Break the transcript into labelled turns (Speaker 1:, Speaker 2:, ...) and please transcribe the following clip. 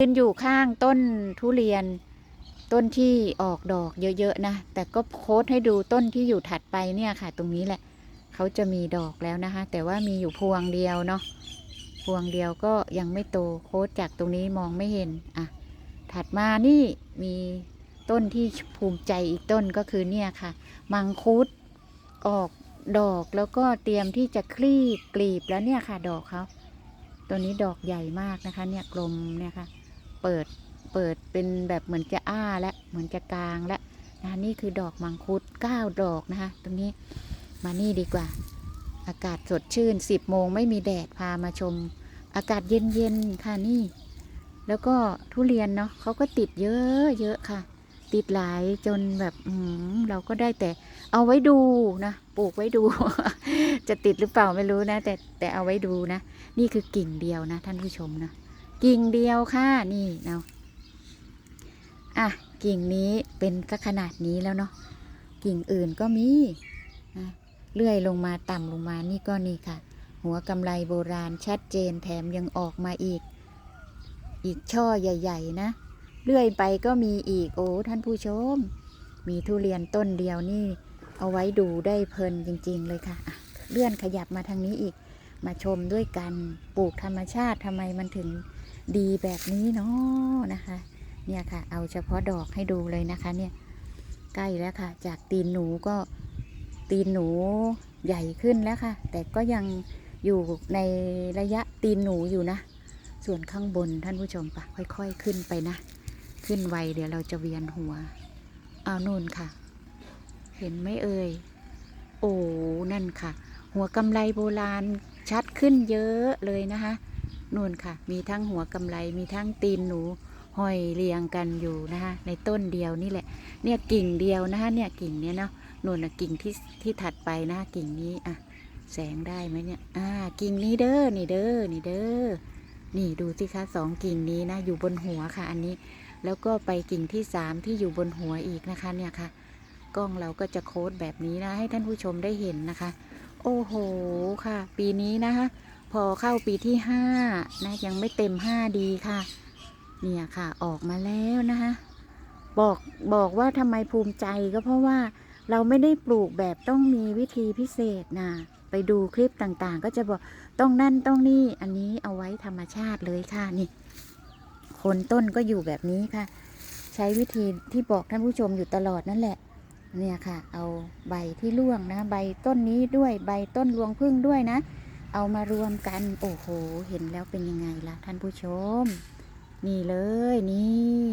Speaker 1: ยืนอยู่ข้างต้นทุเรียนต้นที่ออกดอกเยอะๆนะ แต่ก็โค้ดให้ดูต้นที่อยู่ถัดไปเนี่ยค่ะ ตรงนี้แหละ เขาจะมีดอกแล้วนะคะ แต่ว่ามีอยู่พวงเดียวเนาะพวงเดียวก็ยังไม่โตโค้ดจากตรงนี้มองไม่เห็นอะถัดมานี่มีต้นที่ภูมิใจอีกต้นก็คือเนี่ยค่ะ มังคุดออกดอกแล้วก็เตรียมที่จะคลี่กลีบแล้วเนี่ยค่ะ ดอกเขาตัวนี้ดอกใหญ่มากนะคะ เนี่ยกลมเนี่ยค่ะ เปิดเปิดเป็นแบบเหมือนจะอ้าและเหมือนจะกลางและนะนี่คือดอกมังคุดเก้าดอกนะคะตรงนี้มานี่ดีกว่า อากาศสดชื่นสิบโมงไม่มีแดดพามาชม อากาศเย็นๆค่ะนี่ แล้วก็ทุเรียนเนาะเขาก็ติดเยอะเยอะค่ะ ติดหลายจนแบบอืมเราก็ได้แต่เอาไว้ดูนะปลูกไว้ดู จะติดหรือเปล่าไม่รู้นะ แต่แต่เอาไว้ดูนะ นี่คือกิ่งเดียวนะ ท่านผู้ชมนะ กิ่งเดียวค่ะนี่เนาะอะกิ่งนี้เป็นก็ขนาดนี้แล้วเนาะกิ่งอื่นก็มีนะเลื่อยลงมาต่ำลงมานี่ก็นี่ค่ะ หัวกำไลโบราณชัดเจนแถมยังออกมาอีก อีกช่อใหญ่ ๆ นะ เลื่อยไปก็มีอีกโอ้ท่านผู้ชม มีทุเรียนต้นเดียวนี่ เอาไว้ดูได้เพลินจริง ๆ เลยค่ะะเลื่อนขยับมาทางนี้อีกมาชมด้วยกันปลูกธรรมชาติทำไมมันถึง ดีแบบนี้เนาะนะคะ เนี่ยค่ะ เอาเฉพาะดอกให้ดูเลยนะคะเนี่ยใกล้แล้วค่ะ จากตีนหนูก็ตีนหนูใหญ่ขึ้นแล้วค่ะ แต่ก็ยังอยู่ในระยะตีนหนูอยู่นะ ส่วนข้างบนท่านผู้ชมปะค่อยๆขึ้นไปนะ ขึ้นไวเดี๋ยวเราจะเวียนหัว เอานู่นค่ะ เห็นไหมเอ่ย โอ้นั่นค่ะ หัวกำไลโบราณชัดขึ้นเยอะเลยนะคะ นู่นค่ะ มีทั้งหัวกำไลมีทั้งตีนหนูห้อยเรียงกันอยู่นะคะในต้นเดียวนี่แหละ เนี่ยกิ่งเดียวนะคะเนี่ยกิ่งเนี้ยเนาะนู่นนะกิ่งที่ที่ถัดไปนะกิ่งนี้อะแสงได้ไหมเนี่ย อ่า กิ่งนี้เด้อ นี่เด้อ นี่เด้อ นี่ดูสิคะสองกิ่งนี้นะ อยู่บนหัวค่ะ อันนี้ แล้วก็ไปกิ่งที่สามที่อยู่บนหัวอีกนะคะ เนี่ยค่ะ กล้องเราก็จะโค้ดแบบนี้นะ ให้ท่านผู้ชมได้เห็นนะคะ โอ้โหค่ะ ปีนี้นะคะ พอเข้าปีที่ห้านะยังไม่เต็มห้าดีค่ะ เนี่ยค่ะออกมาแล้วนะคะบอกบอกว่าทำไมภูมิใจก็เพราะว่าเราไม่ได้ปลูกแบบต้องมีวิธีพิเศษนะไปดูคลิปต่างๆ ก็จะบอกต้องนั่นต้องนี่อันนี้เอาไว้ธรรมชาติเลยค่ะนี่คนต้นก็อยู่แบบนี้ค่ะ ใช้วิธีที่บอกท่านผู้ชมอยู่ตลอดนั่นแหละ เนี่ยค่ะ เอาใบที่ร่วงนะ ใบต้นนี้ด้วยใบต้นรวงพึ่งด้วยนะ เอามารวมกัน โอ้โห เห็นแล้วเป็นยังไงล่ะท่านผู้ชม นี่เลยนี่